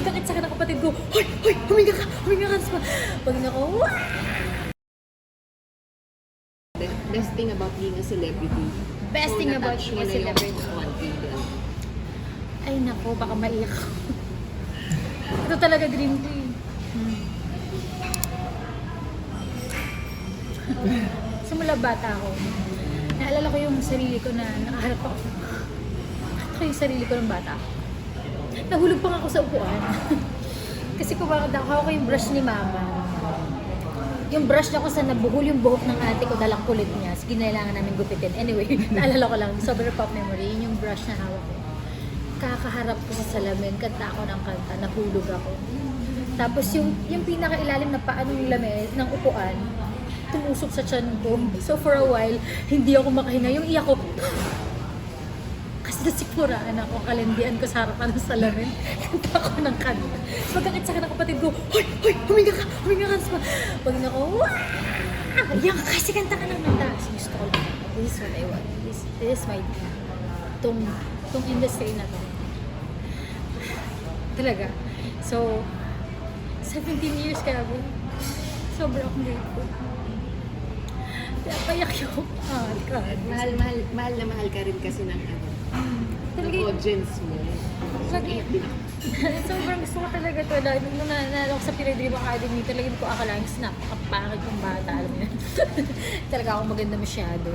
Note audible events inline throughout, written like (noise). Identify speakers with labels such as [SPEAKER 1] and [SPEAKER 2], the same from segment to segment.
[SPEAKER 1] Pagkakit sa akin ng kapatid ko, Hoy! Hoy! Huminga ka! Huminga ka! Tapos pag ko, Wah!
[SPEAKER 2] The best thing about being a celebrity.
[SPEAKER 1] Best thing about being a celebrity. Ay nako, baka maiyak ako. Ito talaga dream ko eh. Hmm. Simula bata ako, naalala ko yung sarili ko na nakaharap ako. Ito yung sarili ko ng bata. Nahulog pa nga ako sa upuan. (laughs) Kasi kumakad ako ko yung brush ni mama. Yung brush niya ko sa nabuhol yung buhok ng ate ko dalang kulit niya. Sige, kailangan namin gupitin. Anyway, (laughs) naalala ko lang, sobrang pop memory, yun yung brush na hawak ko. Kakaharap ko sa salamin, kanta ako ng kanta, nahulog ako. Tapos yung, yung pinakailalim na paa ng lame, ng upuan, tumusok sa tiyan ko. So for a while, hindi ako makahinga. Yung iyak ko, kasi nasikmuraan ako, kalindian ko sa harapan ng salamin. (laughs) Kanta ko ng kanta. Pagkakit sa akin ng kapatid ko, Hoy! Hoy! Huminga ka! Huminga ka! Pag ko, Wah! Yan ka kasi kanta ka ng kanta. So, gusto ko. This is what I want. This, this is my tong tong industry na to. (sighs) Talaga. So, 17 years kaya ako. Sobrang akong grateful. Kaya payak yung ah, God.
[SPEAKER 2] Mahal, mahal, mahal na mahal ka rin kasi ng ano,
[SPEAKER 1] Talaga
[SPEAKER 2] audience mo.
[SPEAKER 1] Lagi. (laughs) Sobrang gusto ko talaga to. Dahil nung nanalo ko sa Pinay Academy, talaga hindi ko akalain kasi napakapangit kong bata. Alam yun. (laughs) talaga ako maganda masyado.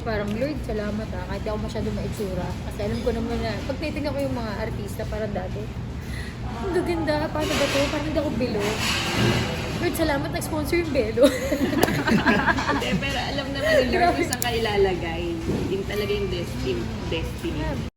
[SPEAKER 1] Parang, Lord, salamat ha. Kahit di ako masyado maitsura. Kasi alam ko naman na, pag titignan ko yung mga artista, parang dati, ang gaganda, paano ba to? Parang hindi ako bilo. Lord, salamat, nag-sponsor yung Belo.
[SPEAKER 2] Hindi, pero alam naman ni Lord kung (laughs) saan ka ilalagay. Yung talaga yung destiny. destiny.